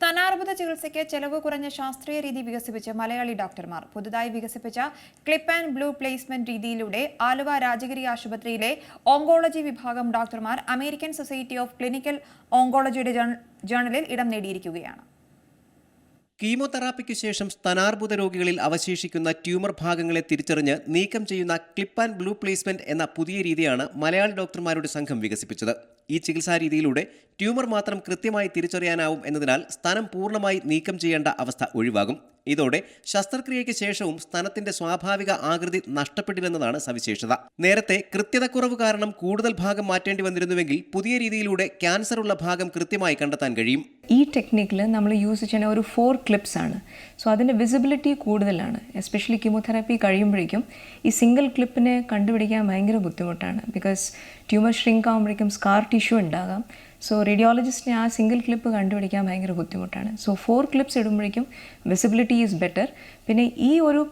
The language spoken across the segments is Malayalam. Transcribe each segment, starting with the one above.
സ്തനാർബുദ ചികിത്സയ്ക്ക് ചെലവ് കുറഞ്ഞ ശാസ്ത്രീയ രീതി വികസിപ്പിച്ച മലയാളി ഡോക്ടർമാർ പുതുതായി വികസിപ്പിച്ച ക്ലിപ്പ് ആൻഡ് ബ്ലൂ പ്ലേസ്മെന്റ് രീതിയിലൂടെ ആലുവ രാജഗിരി ആശുപത്രിയിലെ ഓങ്കോളജി വിഭാഗം ഡോക്ടർമാർ അമേരിക്കൻ സൊസൈറ്റി ഓഫ് ക്ലിനിക്കൽ ഓങ്കോളജിയുടെ ജേണലിൽ ഇടം നേടിയിരിക്കുകയാണ്. കീമോതെറാപ്പിക്ക് ശേഷം സ്തനാർബുദ രോഗികളിൽ അവശേഷിക്കുന്ന ട്യൂമർ ഭാഗങ്ങളെ തിരിച്ചറിഞ്ഞ് നീക്കം ചെയ്യുന്ന ക്ലിപ്പ് ആൻഡ് ബ്ലൂ പ്ലേസ്മെന്റ് എന്ന പുതിയ രീതിയാണ് മലയാളി ഡോക്ടർമാരുടെ സംഘം വികസിപ്പിച്ചത്. ഈ ചികിത്സാ രീതിയിലൂടെ ട്യൂമർ മാത്രം കൃത്യമായി തിരിച്ചറിയാനാവും എന്നതിനാൽ സ്ഥാനം പൂർണമായി നീക്കം ചെയ്യേണ്ട അവസ്ഥ ഒഴിവാകും. ഇതോടെ ശസ്ത്രക്രിയയ്ക്ക് ശേഷവും സ്തനത്തിന്റെ സ്വാഭാവിക ആകൃതി നഷ്ടപ്പെട്ടില്ലെന്നതാണ് സവിശേഷത. നേരത്തെ കൃത്യതക്കുറവ് കാരണം കൂടുതൽ ഭാഗം മാറ്റേണ്ടി വന്നിരുന്നുവെങ്കിൽ പുതിയ രീതിയിലൂടെ ക്യാൻസർ ഉള്ള ഭാഗം കൃത്യമായി കണ്ടെത്താൻ കഴിയും. ഈ ടെക്നിക്കിൽ നമ്മൾ യൂസ് ചെയ്യുന്ന ഒരു ഫോർ ക്ലിപ്സ് ആണ്. സോ അതിന്റെ വിസിബിലിറ്റി കൂടുതലാണ്. എസ്പെഷ്യലി കീമോതെറാപ്പി കഴിയുമ്പോഴേക്കും ഈ സിംഗിൾ ക്ലിപ്പിനെ കണ്ടുപിടിക്കാൻ ഭയങ്കര ബുദ്ധിമുട്ടാണ്. ബിക്കോസ് ട്യൂമർ ഷ്രിങ്ക് ആകുമ്പോഴേക്കും സ്കാർ ടിഷ്യൂ ഉണ്ടാകാം. സോ റേഡിയോളജിസ്റ്റിന് ആ സിംഗിൾ ക്ലിപ്പ് കണ്ടുപിടിക്കാൻ ഭയങ്കര ബുദ്ധിമുട്ടാണ്. സോ ഫോർ ക്ലിപ്സ് ഇടുമ്പോഴേക്കും വിസിബിലിറ്റി ഈസ് ബെറ്റർ പിന്നെ ഈ ഒരു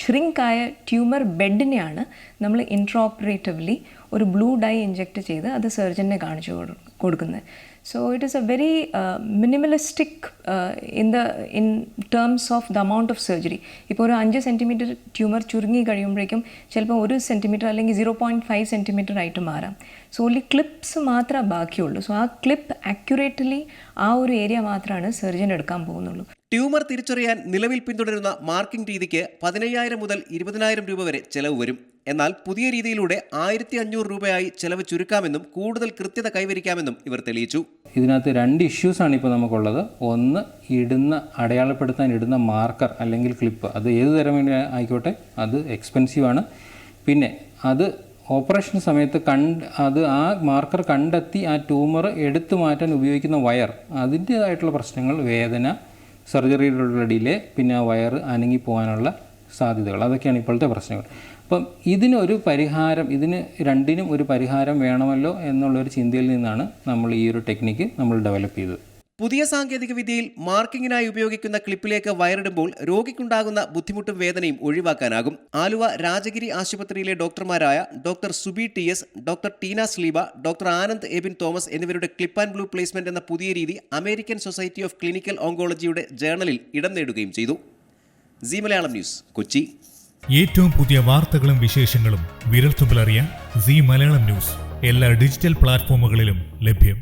ഷ്രിങ്ക് ആയ ട്യൂമർ ബെഡിനെയാണ് നമ്മൾ ഇൻട്രോപ്പറേറ്റീവ്ലി ഒരു ബ്ലൂ ഡൈ ഇഞ്ചെക്ട് ചെയ്ത് അത് സർജനെ കാണിച്ചു കൊടു- കൊടുക്കുന്നത്. So it is a very minimalistic in the in terms of the amount of surgery ഇപ്പോൾ ഒരു അഞ്ച് സെന്റിമീറ്റർ ട്യൂമർ ചുരുങ്ങി കഴിയുമ്പോഴേക്കും ചിലപ്പോൾ ഒരു സെന്റിമീറ്റർ അല്ലെങ്കിൽ സീറോ പോയിന്റ് ഫൈവ് സെന്റിമീറ്റർ ആയിട്ട് മാറാം. സോ ഓൺലി ക്ലിപ്സ് മാത്രമേ ബാക്കിയുള്ളൂ. സോ ആ ക്ലിപ്പ് ആക്യുറേറ്റ്ലി ആ ഒരു ഏരിയ മാത്രമാണ് സർജൻ എടുക്കാൻ പോകുന്നുള്ളൂ. ട്യൂമർ തിരിച്ചറിയാൻ നിലവിൽ പിന്തുടരുന്ന മാർക്കിംഗ് രീതിക്ക് പതിനയ്യായിരം മുതൽ ഇരുപതിനായിരം രൂപ വരെ ചെലവ് വരും. എന്നാൽ പുതിയ രീതിയിലൂടെ ആയിരത്തി അഞ്ഞൂറ് രൂപയായി ചെലവ് ചുരുക്കാമെന്നും കൂടുതൽ കൃത്യത കൈവരിക്കാമെന്നും ഇവർ തെളിയിച്ചു. ഇതിനകത്ത് രണ്ട് ഇഷ്യൂസാണ് ഇപ്പോൾ നമുക്കുള്ളത്. ഒന്ന് ഇടുന്ന അടയാളപ്പെടുത്താൻ ഇടുന്ന മാർക്കർ അല്ലെങ്കിൽ ക്ലിപ്പ്. അത് ഏത് തരം വേണ്ടി ആയിക്കോട്ടെ അത് എക്സ്പെൻസീവ് ആണ്. പിന്നെ അത് ഓപ്പറേഷൻ സമയത്ത് കണ്ട് അത് ആ മാർക്കർ കണ്ടെത്തി ആ ട്യൂമർ എടുത്തു മാറ്റാൻ ഉപയോഗിക്കുന്ന വയർ അതിന്റേതായിട്ടുള്ള പ്രശ്നങ്ങൾ വേദന സർജറിയിലുള്ള ഡിലേ പിന്നെ വയർ അനങ്ങി പോകാനുള്ള സാധ്യതകൾ. അതൊക്കെയാണ് ഇപ്പോഴത്തെ പ്രശ്നങ്ങൾ. അപ്പം ഇതിനൊരു പരിഹാരം ഇതിന് രണ്ടിനും ഒരു പരിഹാരം വേണമല്ലോ എന്നുള്ളൊരു ചിന്തയിൽ നിന്നാണ് നമ്മൾ ഈ ഒരു ടെക്നിക്ക് നമ്മൾ ഡെവലപ്പ് ചെയ്തത്. പുതിയ സാങ്കേതിക വിദ്യയിൽ മാർക്കിങ്ങിനായി ഉപയോഗിക്കുന്ന ക്ലിപ്പിലേക്ക് വയറിടുമ്പോൾ രോഗിക്കുണ്ടാകുന്ന ബുദ്ധിമുട്ടും വേദനയും ഒഴിവാക്കാനാകും. ആലുവ രാജഗിരി ആശുപത്രിയിലെ ഡോക്ടർമാരായ doctor Subi T S doctor Teena Sleeba doctor Anand Ebin Thomas എന്നിവരുടെ ക്ലിപ്പ് ആൻഡ് ബ്ലൂ പ്ലേസ്മെന്റ് എന്ന പുതിയ രീതി അമേരിക്കൻ സൊസൈറ്റി ഓഫ് ക്ലിനിക്കൽ ഓങ്കോളജിയുടെ ജേണലിൽ ഇടം നേടുകയും ചെയ്തു. C Malayalam news Kochi. ഏറ്റവും പുതിയ വാർത്തകളും വിശേഷങ്ങളും വിരൽത്തുമ്പിലറിയാൻ സി മലയാളം ന്യൂസ്. എല്ലാ ഡിജിറ്റൽ പ്ലാറ്റ്ഫോമുകളിലും ലഭ്യം.